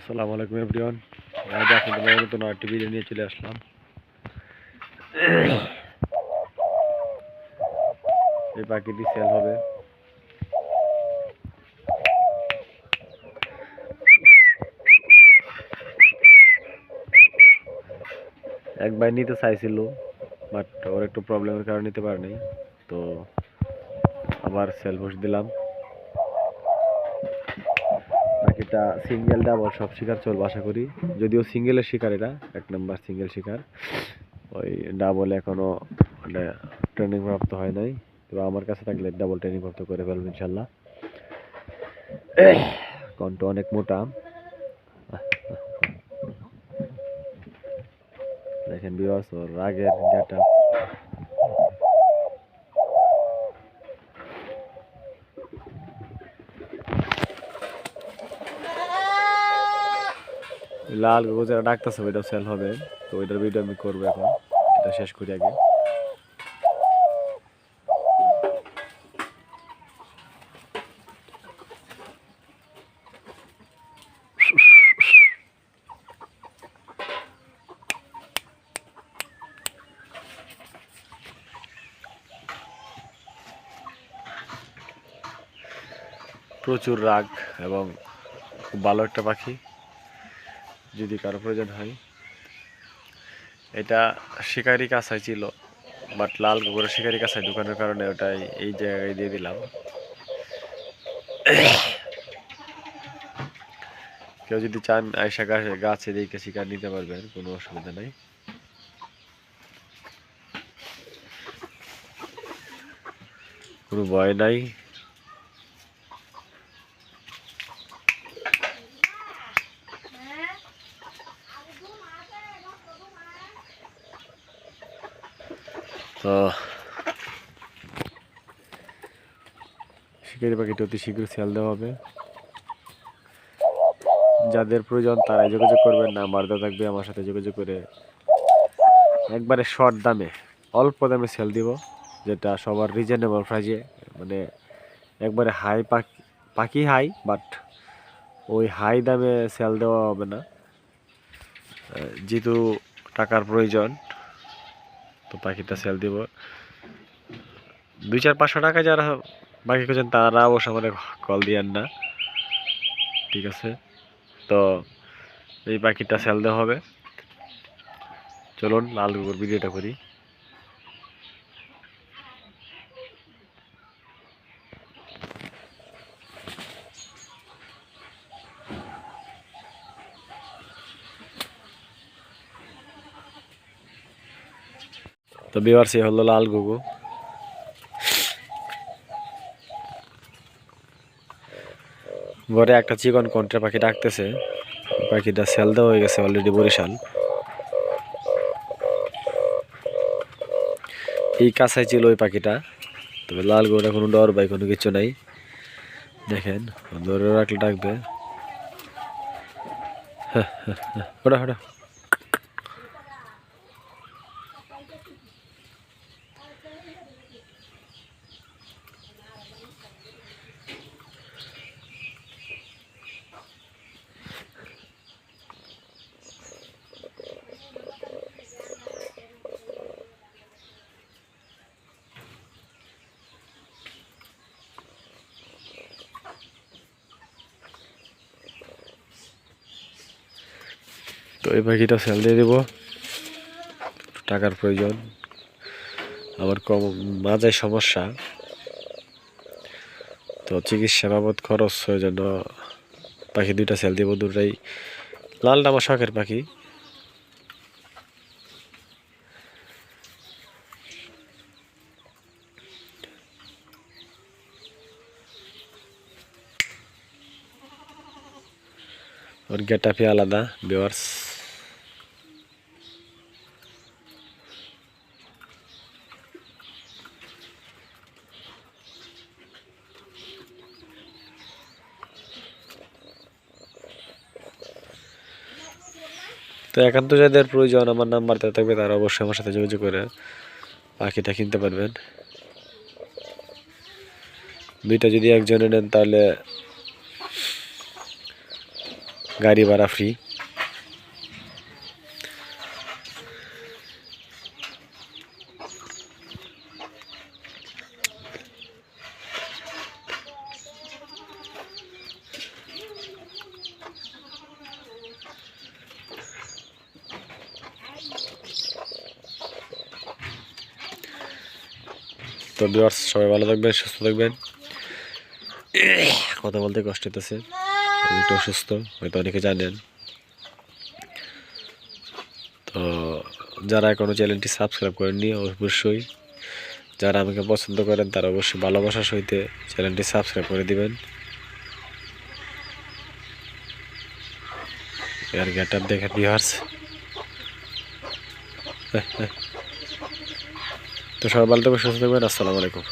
আসসালামু আলাইকুম এভরিওয়ান। আজ আপনাদের নতুন আরেকটি ভিডিও নিয়ে চলে আসলাম। এই পাখিটি সেল হবে। এক একবার নিতে চাইছিল বাট ওর একটু প্রবলেমের কারণে নিতে পারেনি। তো আবার সেল বসে দিলাম। বাকিটা সিঙ্গেল ডাবল সব শিকার চলবে, আশা করি। যদিও সিঙ্গেলের শিকার এটা এক নাম্বার সিঙ্গেল শিকার। ওই ডাবল এখনও ট্রেনিং প্রাপ্ত হয় নাই। তো আমার কাছে থাকলে ডাবল ট্রেনিং প্রাপ্ত করে ফেলব ইনশাল্লাহ। কণ্ঠ অনেক মোটা। দেখেন বিবাস ওর রাগের গেটা লাল গো যারা ডাকতেছে, ওইটাও সেল হবে। তো ওইটার ভিডিও আমি করব এখন। এটা শেষ করি আগে। প্রচুর রাগ এবং খুব ভালো একটা পাখি। যদি কারও প্রয়োজন হয়। এটা শিকারি কাছাই ছিল বাট লাল কুকুরে শিকারি কাছাই ঢুকানোর কারণে ওটাই এই জায়গায় দিয়ে দিলাম। কেউ যদি চান আয়সা গাছে গাছে দিকে শিকার নিতে পারবেন, কোনো অসুবিধা নেই। কোনো ভয় নাই। তো শিকারি পাখিটি অতি শীঘ্র সেল দেওয়া হবে। যাদের প্রয়োজন তারাই যোগাযোগ করবেন নাম্বার দেওয়া থাকবে আমার সাথে যোগাযোগ করে একবারে শর্ট দামে, অল্প দামে সেল দিব, যেটা সবার রিজনেবল প্রাইজে মানে একবারে হাই পাখি পাখি হাই বাট ওই হাই দামে সেল দেওয়া হবে না। যেহেতু টাকার প্রয়োজন তো পাখিটা সেল দিব। দুই চার পাঁচশো টাকা যারা বাকি খুঁজছেন তারা অবশ্য আমার কল দিয়েন না। ঠিক আছে? তো এই পাখিটা সেল দেওয়া হবে। চলুন, লাল কুকুর ভিডিওটা করি। তো বিবার সে হলো লাল গুগু ঘরে একটা চিকন কন্ট্রা পাখি ডাকতেছে। পাখিটা সেল দেওয়া হয়ে গেছে অলরেডি বরিশাল। এই কাছাই ছিল ওই পাখিটা। তবে লাল গরুটা কোনো ডর বাই কোনো কিছু নাই। দেখেন, ধরে রাখলে ডাকবে। হ্যাঁ হ্যাঁ হ্যাঁ ওটা ওটা এই পাখিটা সেল দিয়ে দেবো। টাকার প্রয়োজন। আমার কম মাঝে সমস্যা। তো চিকিৎসা বাবদ খরচ হয়ে জন্য পাখি দুইটা সেল দিব দুটাই লালটা আমার শখের পাখি। ওর গেটাপি আলাদা বিওয়ার্স তো একান্ত যাদের প্রয়োজন, আমার নাম্বার দেওয়া থাকবে তারা অবশ্যই আমার সাথে যোগাযোগ করে পাখিটা কিনতে পারবেন। দুইটা যদি একজনে নেন তাহলে গাড়ি ভাড়া ফ্রি তো ভিউয়ার্স সবাই ভালো থাকবেন, সুস্থ থাকবেন। কথা বলতে কষ্ট হতেছে আমি একটু অসুস্থ, হয়তো অনেকে জানেন। তো যারা এখনও চ্যানেলটি সাবস্ক্রাইব করেননি, অবশ্যই যারা আমাকে পছন্দ করেন, তারা অবশ্যই ভালোবাসার সহিতে চ্যানেলটি সাবস্ক্রাইব করে দিবেন। আর গেট আপ দেখেন ভিউয়ার্স তো সবাই ভালো থাকবেন সুস্থ থাকবেন আসসালামু আলাইকুম।